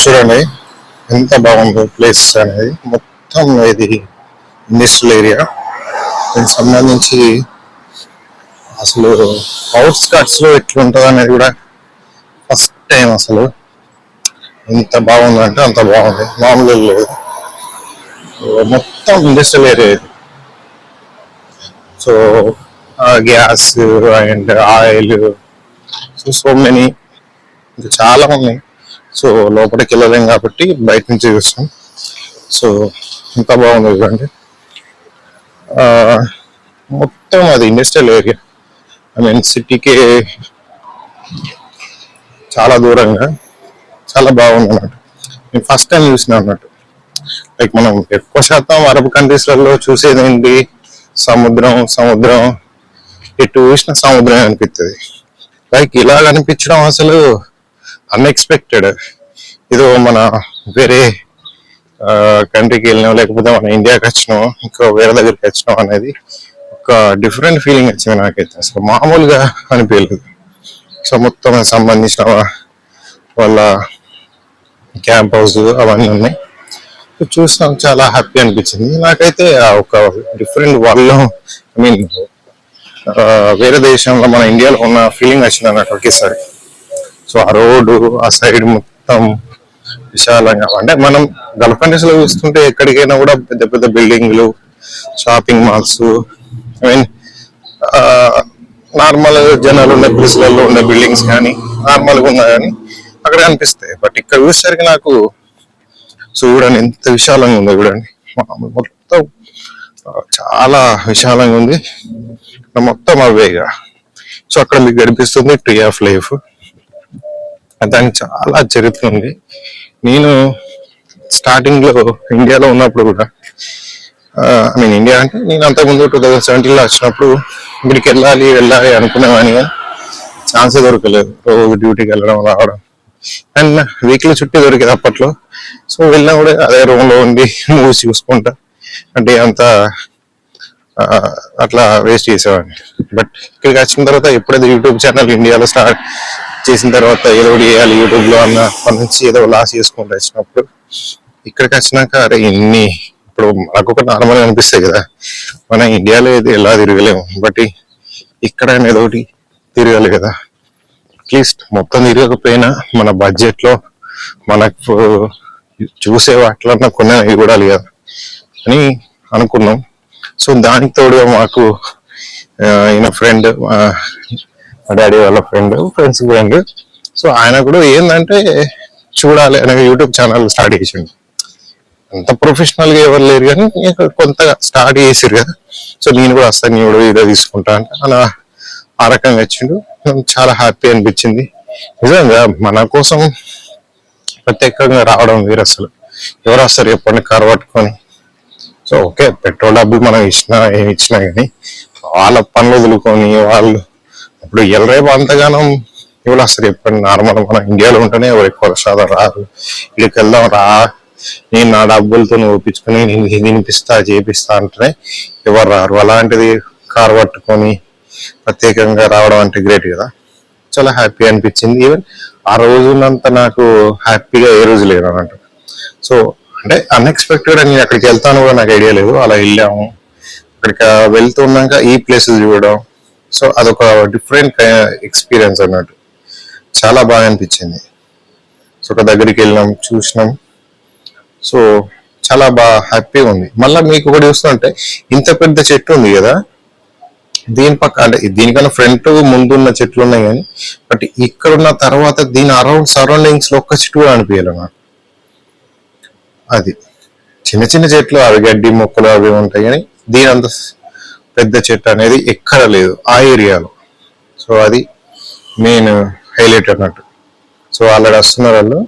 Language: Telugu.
చూడండి ఎంత బాగుందో ప్లేస్ అనేది. మొత్తం ఇది ఇండస్ట్రియల్ ఏరియా. దీనికి సంబంధించి అసలు అవుట్స్కట్స్లో ఎట్లుంటుంది అనేది కూడా ఫస్ట్ టైం అసలు. ఎంత బాగుందంటే అంత బాగుంది. మామూలుగా లేదు. మొత్తం ఇండస్ట్రియల్ ఏరియా ఇది. So gas and oil so so many. ఇంకా చాలా ఉన్నాయి. సో లోపలికి వెళ్ళలేం కాబట్టి బయట నుంచి చూస్తాం సో ఎంత బాగుంది చూడండి. మొత్తం అది ఇండస్ట్రియల్ ఏరియా ఐ మీన్ సిటీకి చాలా దూరంగా చాలా బాగుంది అన్నట్టు నేను ఫస్ట్ టైం చూసిన అన్నట్టు. లైక్ మనం ఎక్కువ శాతం అరబ్ కంట్రీస్లలో చూసేది ఏంటి? సముద్రం సముద్రం. ఎటు చూసిన సముద్రం అనిపిస్తుంది లైక్ ఇలా కనిపించడం అసలు అన్ఎక్స్పెక్టెడ్ ఏదో మన వేరే కంట్రీకి వెళ్ళినాం లేకపోతే మన ఇండియాకి వచ్చినాం ఇంకా వేరే దగ్గరికి వచ్చినాం అనేది ఒక డిఫరెంట్ ఫీలింగ్ వచ్చింది నాకైతే. అసలు మామూలుగా అనిపించలేదు. సో మొత్తం సంబంధించిన వాళ్ళ క్యాంప్ హౌస్ అవన్నీ ఉన్నాయి. సో చూసినాం చాలా హ్యాపీ అనిపించింది. నాకైతే ఒక డిఫరెంట్ వాళ్ళు ఐ మీన్ వేరే దేశంలో మన ఇండియాలో ఉన్న ఫీలింగ్ వచ్చింది అన్నట్టు ఒకేసారి. సో ఆ రోడ్డు ఆ సైడ్ మొత్తం విశాలంగా. అంటే మనం గల్ఫ్ కంట్రీస్లో చూస్తుంటే ఎక్కడికైనా కూడా పెద్ద పెద్ద బిల్డింగ్లు shopping malls I mean normal జనాలు ఉండే ప్లేస్లలో ఉండే బిల్డింగ్స్ కానీ నార్మల్గా ఉన్నా కానీ అక్కడ కనిపిస్తాయి. బట్ ఇక్కడ చూసేసరికి నాకు చూడండి ఎంత విశాలంగా ఉందో చూడండి. మొత్తం చాలా విశాలంగా ఉంది. మొత్తం అవేగా సో అక్కడ మీకు కనిపిస్తుంది ట్రీ ఆఫ్ లైఫ్ దానికి చాలా చరిత్ర ఉంది. నేను స్టార్టింగ్లో ఇండియాలో ఉన్నప్పుడు కూడా ఐ మీన్ ఇండియా అంటే నేను అంతకుముందు టూ థౌజండ్ సెవెంటీన్లో వచ్చినప్పుడు ఇక్కడికి వెళ్ళాలి వెళ్ళాలి అనుకునేవాని కానీ ఛాన్సే దొరకలేదు. రోజు డ్యూటీకి వెళ్ళడం రావడం. అండ్ వీక్లీ చుట్టి దొరికేది అప్పట్లో. సో వెళ్ళినా కూడా అదే రూమ్లో ఉండి మూవీస్ చూసుకుంటా. అంటే అంత అట్లా వేస్ట్ చేసేవాడిని. బట్ ఇక్కడికి వచ్చిన తర్వాత ఎప్పుడైతే యూట్యూబ్ ఛానల్ ఇండియాలో స్టార్ట్ చేసిన తర్వాత ఏదో ఒకటి చేయాలి యూట్యూబ్లో అన్న అప్పటి నుంచి ఏదో లాస్ చేసుకుంటూ వచ్చినప్పుడు ఇక్కడికి వచ్చినాక అరే ఇన్ని ఇప్పుడు మనకు ఒక నార్మల్ అనిపిస్తాయి కదా. మన ఇండియాలో అయితే ఎలా తిరగలేము బట్ ఇక్కడ ఏదో ఒకటి తిరగాలి కదా. అట్లీస్ట్ మొత్తం తిరగకపోయినా మన బడ్జెట్లో మనకు చూసే వాటిలో కొన్ని ఇవ్వడాలి కదా అని అనుకున్నాం. సో దానికి తోడుగా మాకు ఈయన ఫ్రెండ్ డాడీ వాళ్ళ ఫ్రెండ్ ఫ్రెండ్స్ ఫ్రెండ్ సో ఆయన కూడా ఏంటంటే చూడాలి అనే యూట్యూబ్ ఛానల్ స్టార్ట్ చేసిండు. అంత ప్రొఫెషనల్గా ఎవరు లేరు కానీ కొంత స్టార్ట్ చేసిరు కదా. సో నేను కూడా వస్తాను నేను కూడా ఇదే తీసుకుంటా అంటే అలా ఆ రకంగా వచ్చిండు. చాలా హ్యాపీ అనిపించింది. నిజంగా మన కోసం ప్రత్యేకంగా రావడం వేరు అసలు. ఎవరు వస్తారు చెప్పండి కారు పట్టుకొని. సో ఓకే పెట్రోల్ డబ్బులు మనం ఇచ్చినా ఏమి ఇచ్చినా కానీ వాళ్ళ పనులు వదులుకొని వాళ్ళు ఇప్పుడు ఎల్లరేపు అంతగానం ఎవరు వస్తారు? చెప్పండి నార్మల్ మన ఇండియాలో ఉంటేనే ఎవరు ఎక్కువ శాతం రారు. ఇక్కడికి వెళ్దాం రా. నేను నా డబ్బులతో ఒప్పించుకొని నేను వినిపిస్తా చేపిస్తా అంటేనే ఎవరు రారు. అలాంటిది కారు పట్టుకొని ప్రత్యేకంగా రావడం అంటే గ్రేట్ కదా. చాలా హ్యాపీ అనిపించింది. ఈవెన్ ఆ రోజు నాకు హ్యాపీగా ఏ రోజు లేదు అన్నట్టు. సో అంటే అన్ఎక్స్పెక్టెడ్ అని అక్కడికి వెళ్తాను కూడా నాకు ఐడియా లేదు. అలా వెళ్ళాము. అక్కడికి వెళ్తున్నాక ఈ ప్లేసెస్ చూడడం సో అదొక డిఫరెంట్ ఎక్స్పీరియన్స్ అన్నట్టు. చాలా బాగా అనిపించింది. సో ఒక దగ్గరికి వెళ్ళినాం చూసినాం. సో చాలా బాగా హ్యాపీగా ఉంది. మళ్ళీ మీకు ఒకటి చూస్తుంటే ఇంత పెద్ద చెట్టు ఉంది కదా? దీని పక్క అంటే దీనికన్నా ఫ్రంట్ ముందున్న చెట్లు ఉన్నాయి కానీ బట్ ఇక్కడున్న తర్వాత దీని అరౌండ్ సరౌండింగ్స్లో ఒక్క చెట్టు కూడా అనిపించాలి నాకు. అది చిన్న చిన్న చెట్లు అవి గడ్డి మొక్కలు అవి ఉంటాయి కానీ దీని అంత పెద్ద చెట్టు అనేది ఎక్కడ లేదు ఆ ఏరియాలో. సో అది మెయిన్ హైలైట్ అన్నట్టు. సో ఆల్రెడీ వస్తున్నారు వాళ్ళు